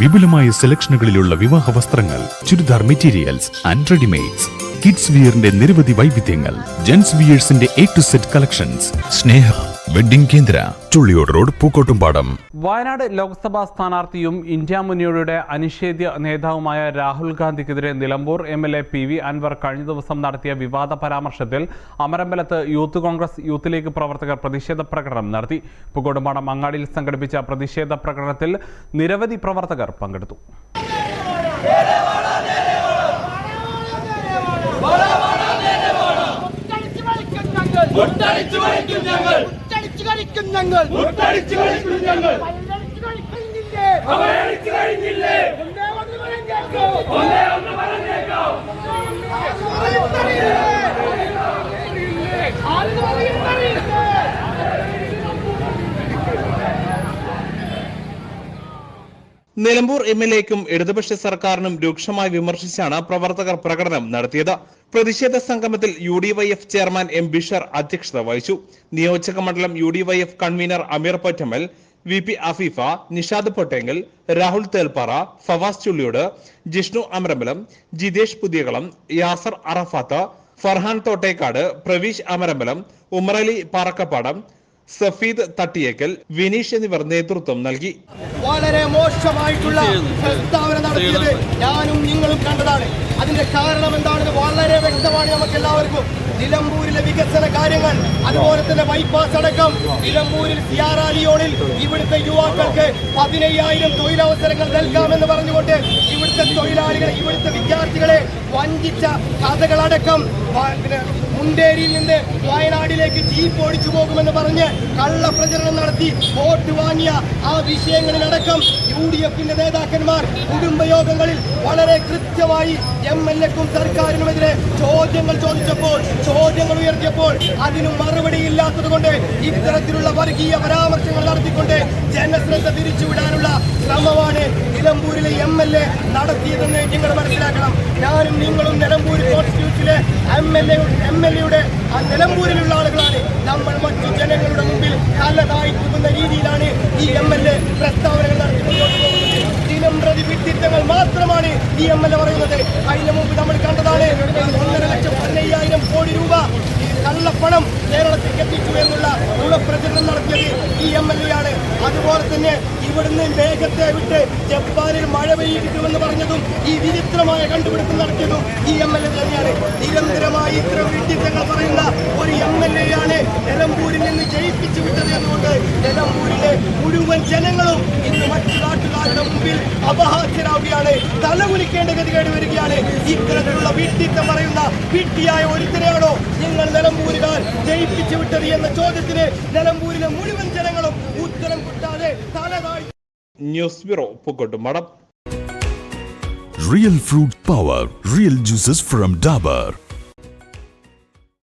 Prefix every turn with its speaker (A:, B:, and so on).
A: വിപുലമായ സെലക്ഷനുകളിലുള്ള വിവാഹ വസ്ത്രങ്ങൾ churidar materials and readymades kids വിയറിന്റെ നിരവധി വൈവിധ്യങ്ങൾ gents വിയേഴ്സിന്റെ A to set collections Sneha wedding Kendra Chulliyode road Pookkottumpadam
B: Wayanad Lok Sabha സ്ഥാനാർത്ഥിയും ഇന്ത്യ മുന്നണിയുടെ അനിഷേധ്യ നേതാവുമായ Rahul ഗാന്ധിക്കെതിരെ Nilambur M L A P V Anvar കഴിഞ്ഞ ദിവസം നടത്തിയ വിവാദ പരാമർശത്തിൽ അമരമ്പലത്ത് യൂത്ത് കോൺഗ്രസ് യൂത്ത് ലീഗ് പ്രവർത്തകർ പ്രതിഷേധ പ്രകടനം നടത്തി. പൂക്കോട്ടുംപാടം അങ്ങാടിയിൽ സംഘടിപ്പിച്ച പ്രതിഷേധ പ്രകടനത്തിൽ നിരവധി പ്രവർത്തകർ പങ്കെടുത്തു.
C: ഒട്ടടിച്ചു ഞങ്ങൾ.
D: കളിക്കും ഞങ്ങൾ.
C: മുട്ടടിച്ച് കളിക്കും ഞങ്ങൾ പല്ലടിച്ച്
D: കഴിഞ്ഞില്ലേ?
C: ഒന്നേ ഒന്ന് പറഞ്ഞേക്കോ
D: ഒന്നേ ഒന്ന് പറഞ്ഞേക്കാം
C: ആളുകൾ പറയുന്നറിയില്ലേ
E: നിലമ്പൂർ എം എൽ എക്കും ഇടതുപക്ഷ സർക്കാരിനും രൂക്ഷമായി വിമർശിച്ചാണ് പ്രവർത്തകർ പ്രകടനം നടത്തിയത്. പ്രതിഷേധ സംഗമത്തിൽ U D Y F chairman M Bishar അധ്യക്ഷത വഹിച്ചു. നിയോജക മണ്ഡലം U D Y F convener Ameer Pottammal V P Afeefa Nishad പൊട്ടെങ്കിൽ Rahul Thelppara Fawas Chulliyode Jishnu Amarambalam Jithesh Puthiyakalam Yasar അറഫാത്ത് Farhan Thottekkad Praveesh Amarambalam Umarali Parakkappadam Safeed Thattiyekkal Vineesh എന്നിവർ നേതൃത്വം നൽകി.
F: വളരെ മോശമായിട്ടുള്ള പ്രസ്താവന നടത്തിയത് ഞാനും നിങ്ങളും കണ്ടതാണ്. അതിന്റെ കാരണം എന്താണെന്ന് വളരെ വ്യക്തമാണ് നമുക്ക് എല്ലാവർക്കും നിലമ്പൂരിലെ വികസന കാര്യങ്ങൾ അതുപോലെ തന്നെ ബൈപ്പാസ് അടക്കം. നിലമ്പൂരിൽ സിയാറാലിയോണിൽ ഇവിടുത്തെ യുവാക്കൾക്ക് പതിനയ്യായിരം തൊഴിലവസരങ്ങൾ നൽകാമെന്ന് പറഞ്ഞുകൊണ്ട് ഇവിടുത്തെ തൊഴിലാളികളെ ഇവിടുത്തെ വിദ്യാർത്ഥികളെ വഞ്ചിച്ച കഥകളടക്കം. മുണ്ടേരിയിൽ നിന്ന് വയനാടിലേക്ക് ജീപ്പ് ഓടിച്ചു പോകുമെന്ന് പറഞ്ഞ് കള്ളപ്രചരണം നടത്തി വോട്ട് വാങ്ങിയ ആ വിഷയങ്ങളിലടക്കം യു ഡി എഫിന്റെ നേതാക്കന്മാർ കുടുംബയോഗങ്ങളിൽ വളരെ കൃത്യമായി എം എൽ എക്കും സർക്കാരിനുമെതിരെ ചോദ്യങ്ങൾ ചോദിച്ചപ്പോൾ ചോദ്യങ്ങൾ ഉയർത്തിയപ്പോൾ അതിന് മറുപടി ഇല്ലാത്തത് കൊണ്ട് ഇത്തരത്തിലുള്ള വർഗീയ പരാമർശങ്ങൾ നടത്തിക്കൊണ്ട് ജനശ്രദ്ധ തിരിച്ചുവിടാനുള്ള ശ്രമമാണ് നിലമ്പൂരിലെ എം എൽ എ നടത്തിയതെന്ന് നിങ്ങൾ മനസ്സിലാക്കണം. ഞാനും നിങ്ങളും Nilambur കോൺസ്റ്റിറ്റ്യൂട്ടിലെ M L A M L എയുടെ ആ നിലമ്പൂരിലുള്ള ആളുകളാണ് നമ്മൾ മറ്റു ജനങ്ങളുടെ മുമ്പിൽ തല പോകുന്ന രീതിയിലാണ് ഈ എം എൽ എ പ്രസ്താവനകൾ നടത്തി മുന്നോട്ട് പോകുന്നത് ദിനം പ്രതി വിഡിത്തങ്ങൾ മാത്രമാണ് ഈ എം എൽ എ പറയുന്നത്. അതിന് മുമ്പ് നമ്മൾ കണ്ടതാണ് ഒന്നര ലക്ഷം പതിനയ്യായിരം കോടി രൂപ കള്ളപ്പണം കേരളത്തിൽ എത്തിച്ചു എന്നുള്ള നുണപ്രചരണം നടത്തിയത് ഈ എം എൽ എ ആണ്. അതുപോലെ തന്നെ ഇവിടുന്ന് വേഗത്തെ വിട്ട് ജപ്പാനിൽ മഴ പെയ്യിക്കുമെന്ന് പറഞ്ഞതും ഈ വിചിത്രമായ കണ്ടുപിടുത്തം നടത്തിയതും ഈ എം എൽ എ തന്നെയാണ്. നിരന്തരമായി ഇത്തരം വിഡിത്തങ്ങൾ പറയുന്ന ഒരു എം എൽ എ ആണ് നിലമ്പൂരിൽ നിന്ന് ജയിപ്പിച്ചു വിട്ടത് എന്നുകൊണ്ട് നിലമ്പൂരിലെ മുഴുവൻ ജനങ്ങളും ഇന്ന് മറ്റു നാട്ടുകാരുടെ മുമ്പിൽ അപഹാസ്യരാവുകയാണ്. തലകുലിക്കേണ്ട ഗതികേട് വരികയാണ്. ഇത്തരത്തിലുള്ള വിഡിത്തം പറയുന്ന വിട്ടിയായ ഒരുത്തരെയാണോ നിങ്ങൾ നിലമ്പൂരുകാർ ജയിപ്പിച്ചു വിട്ടത് എന്ന ചോദ്യത്തിന് നിലമ്പൂരിലെ മുഴുവൻ തലതാഴ്ത്തി
E: news bureau Pookkottumpadam
A: Real Fruit Power Real juices from Dabur